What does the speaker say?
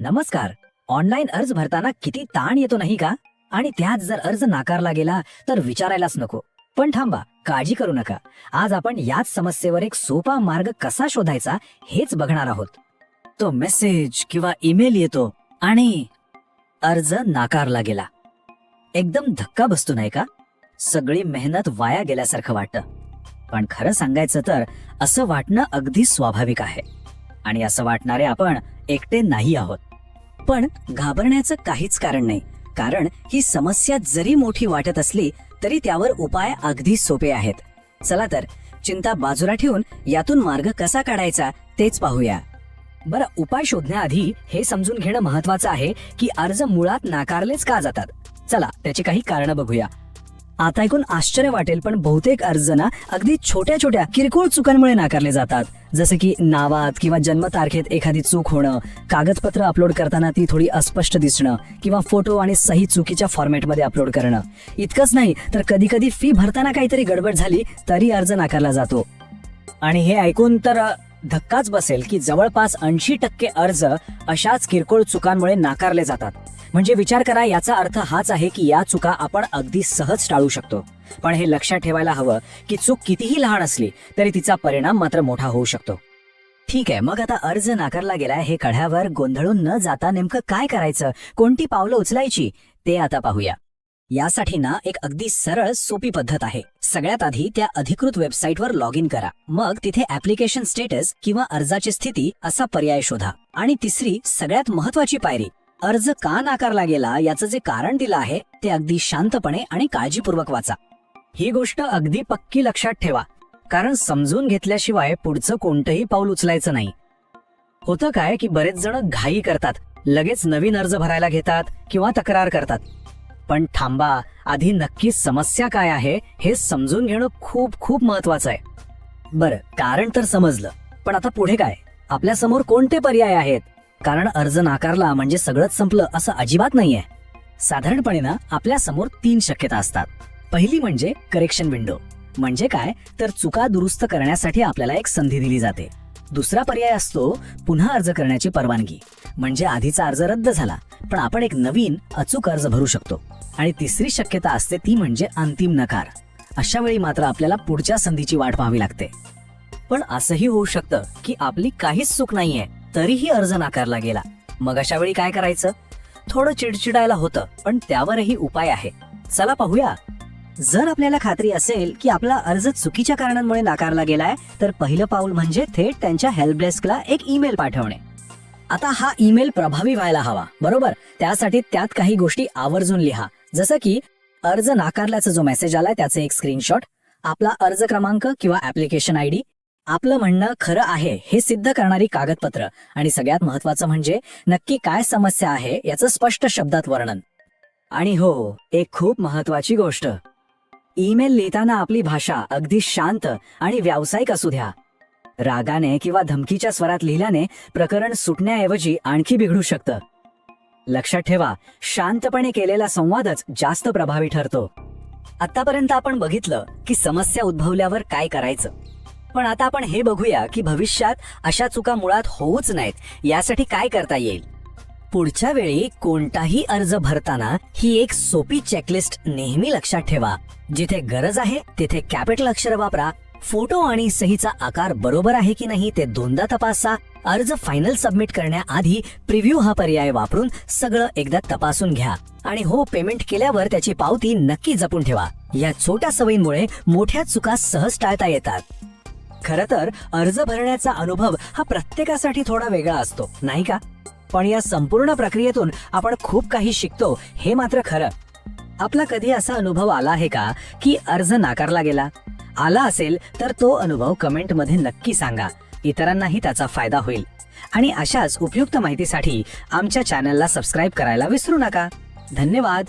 नमस्कार. ऑनलाईन अर्ज भरताना किती ताण येतो नाही का? आणि त्यात जर अर्ज नाकारला गेला तर विचारायलाच नको. पण थांबा काळजी करू नका. आज आपण याच समस्येवर एक सोपा मार्ग कसा शोधायचा हेच बघणार आहोत. तो मेसेज किंवा ईमेल येतो आणि अर्ज नाकारला गेला. एकदम धक्का बसतो नाही का? सगळी मेहनत वाया गेल्यासारखं वाटतं. पण खरं सांगायचं तर असं वाटणं अगदी स्वाभाविक आहे. आणि असं वाटणारे आपण एकटे नाही आहोत. पण घाबरण्याचं काहीच कारण नाही. कारण ही समस्या जरी मोठी वाटत असली तरी त्यावर उपाय अगदी सोपे आहेत. चला तर चिंता बाजूला ठेवून यातून मार्ग कसा काढायचा तेच पाहूया. बरं उपाय शोधण्याआधी हे समजून घेणं महत्वाचं आहे की अर्ज मुळात नाकारलेच का जातात. चला त्याची काही कारणं बघूया. आता ऐकून आश्चर्य वाटेल पण बहुतेक अर्ज ना अगदी छोट्या छोट्या किरकोळ चुकांमुळे नाकारले जातात. जसं की नावात किंवा जन्मतारखेत एखादी चूक होणं कागदपत्र अपलोड करताना ती थोडी अस्पष्ट दिसणं किंवा फोटो आणि सही चुकीच्या फॉर्मॅटमध्ये अपलोड करणं. इतकंच नाही तर कधी कधी फी भरताना काहीतरी गडबड झाली तरी अर्ज नाकारला जातो. आणि हे ऐकून तर धक्काच बसेल की जवळपास ऐंशी टक्के अर्ज अशाच किरकोळ चुकांमुळे नाकारले जातात. म्हणजे विचार करा याचा अर्थ हाच आहे की या चुका आपण अगदी सहज टाळू शकतो. पण हे लक्षात ठेवायला हवं की चूक कितीही लहान असली तरी तिचा परिणाम मात्र मोठा होऊ शकतो. ठीक आहे मग आता अर्ज नाकारला गेलाय हे कढ्यावर गोंधळून न जाता नेमकं काय करायचं? कोणती पावलं उचलायची? ते आता पाहूया. यासाठी ना एक अगदी सरळ सोपी पद्धत आहे. सगळ्यात आधी त्या अधिकृत वेबसाईटवर लॉग इन करा. मग तिथे ऍप्लिकेशन स्टेटस किंवा अर्जाची स्थिती असा पर्याय शोधा. आणि तिसरी सगळ्यात महत्वाची पायरी अर्ज का नाकारला गेला याचं जे कारण दिलं आहे ते अगदी शांतपणे आणि काळजीपूर्वक वाचा. ही गोष्ट अगदी पक्की लक्षात ठेवा कारण समजून घेतल्याशिवाय पुढचं कोणतंही पाऊल उचलायचं नाही. होतं काय की बरेच जण घाई करतात लगेच नवीन अर्ज भरायला घेतात किंवा तक्रार करतात. पण थांबा आधी नक्की समस्या काय आहे हे समजून घेणं खूप खूप महत्वाचं आहे. बरं कारण तर समजलं पण आता पुढे काय? आपल्यासमोर कोणते पर्याय आहेत? कारण अर्ज नाकारला म्हणजे सगळंच संपलं असं अजिबात नाहीये. साधारणपणे ना आपल्यासमोर तीन शक्यता असतात. पहिली म्हणजे करेक्शन विंडो म्हणजे काय? तर चुका दुरुस्त करण्यासाठी आपल्याला एक संधी दिली जाते. दुसरा पर्याय असतो पुन्हा अर्ज करण्याची परवानगी. म्हणजे आधीचा अर्ज रद्द झाला पण आपण एक नवीन अचूक अर्ज भरू शकतो. आणि तिसरी शक्यता असते ती म्हणजे अंतिम नकार. अशा वेळी मात्र आपल्याला पुढच्या संधीची वाट पाहावी लागते. पण असंही होऊ शकतं की आपली काहीच चूक नाहीये. तरीही अर्ज नाकारला गेला. मग अशा वेळी काय करायचं? थोडं चिडचिडायला होतं पण त्यावरही उपाय आहे. चला पाहूया. जर आपल्याला खात्री असेल की आपला अर्ज चुकीच्या कारणांमुळे नाकारला गेलाय तर पहिलं पाऊल म्हणजे थेट त्यांच्या हेल्पडेस्कला एक ईमेल पाठवणे. आता हा ईमेल प्रभावी व्हायला हवा बरोबर? त्यासाठी त्यात काही गोष्टी आवर्जून लिहा. जसं की अर्ज नाकारल्याचा जो मेसेज आलाय त्याचे एक स्क्रीनशॉट आपला अर्ज क्रमांक किंवा ऍप्लिकेशन आय डी आपलं म्हणणं खरं आहे हे सिद्ध करणारी कागदपत्र. आणि सगळ्यात महत्वाचं म्हणजे नक्की काय समस्या आहे याचं स्पष्ट शब्दात वर्णन. आणि हो एक खूप महत्वाची गोष्ट. ईमेल लिहिताना आपली भाषा अगदी शांत आणि व्यावसायिक असू द्या. रागाने किंवा धमकीच्या स्वरात लिहिल्याने प्रकरण सुटण्याऐवजी आणखी बिघडू शकतं. लक्षात ठेवा शांतपणे केलेला संवादच जास्त प्रभावी ठरतो. आतापर्यंत आपण बघितलं की समस्या उद्भवल्यावर काय करायचं. पण आता आपण हे बघूया की भविष्यात अशा चुका मुळात होऊच नाहीत. यासाठी काय करता येईल? पुढच्या वेळी कोणताही अर्ज भरताना ही एक सोपी चेकलिस्ट नेहमी लक्षात ठेवा. जिथे गरज आहे तिथे कॅपिटल अक्षर वापरा. फोटो आणि सहीचा आकार बरोबर आहे की नाही ते दोनदा तपासा. अर्ज फायनल सबमिट करण्याआधी प्रिव्ह्यू हा पर्याय वापरून सगळं एकदा तपासून घ्या. आणि हो पेमेंट केल्यावर त्याची पावती नक्की जपून ठेवा. या छोट्या सवयींमुळे मोठ्या चुका सहज टाळता येतात. खर तर अर्ज भरण्याचा अनुभव हा प्रत्येकासाठी थोडा वेगळा असतो नाही का? पण या संपूर्ण प्रक्रियेतून आपण खूप काही शिकतो हे मात्र खरं. आपला कधी असा अनुभव आला आहे का की अर्ज नाकारला गेला? आला असेल तर तो अनुभव कमेंटमध्ये नक्की सांगा. इतरांनाही त्याचा फायदा होईल. आणि अशाच उपयुक्त माहितीसाठी आमच्या चॅनलला सबस्क्राईब करायला विसरू नका. धन्यवाद!